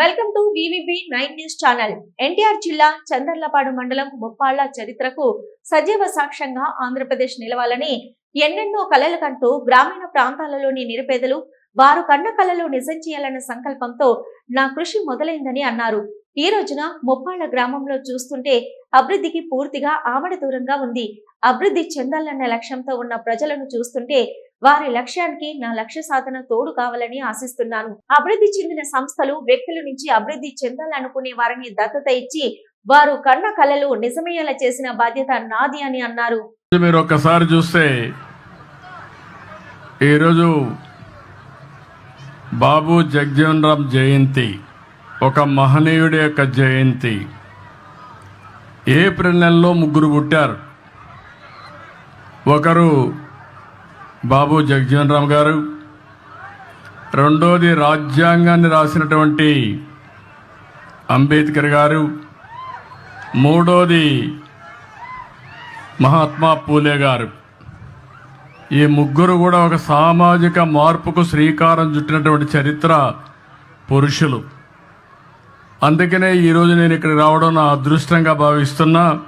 Welcome to VVB nine news channel. NTR జిల్లా చందర్లపాడు మండలం ముప్పాళ్ళ చరిత్రకు సజీవ సాక్ష్యంగా ఆంధ్రప్రదేశ్ నిలవాలని ఎన్నెన్నో కళలు కంటూ గ్రామీణ ప్రాంతాలలోని నిరుపేదలు వారు కన్న కళలు నిజం చేయాలన్న సంకల్పంతో నా కృషి మొదలైందని అన్నారు. ఈ రోజున ముప్పాళ్ళ గ్రామంలో చూస్తుంటే అభివృద్ధికి పూర్తిగా ఆమడ దూరంగా ఉంది. అభివృద్ధి చెందాలన్న లక్ష్యంతో ఉన్న ప్రజలను చూస్తుంటే వారి లక్ష్యానికి నా లక్ష్య సాధన తోడు కావాలని ఆశిస్తున్నాను. అభివృద్ధి చెందిన సంస్థలు వ్యక్తుల నుంచి అభివృద్ధి చెందాలనుకునే వారిని దత్తత ఇచ్చి వారు కన్న కలలు నిజమయ్యేలా చేసిన బాధ్యత నాది అని అన్నారు. మీరు ఒకసారి చూస్తే ఈరోజు బాబు జగ్జీవన్ రామ్ జయంతి ఒక మహనీయుడి యొక్క జయంతి. ఏప్రిల్ నెలలో ముగ్గురు పుట్టారు. ఒకరు బాబు జగ్జీవన్ రామ్ గారు రెండోది రాజ్యాంగాన్ని రాసినటువంటి అంబేద్కర్ గారు మూడోది మహాత్మా పూలే గారు. ఈ ముగ్గురు కూడా ఒక సామాజిక మార్పుకు శ్రీకారం చుట్టినటువంటి చరిత్ర పురుషులు. అందుకనే ఈరోజు నేను ఇక్కడ రావడం నా అదృష్టంగా భావిస్తున్నా.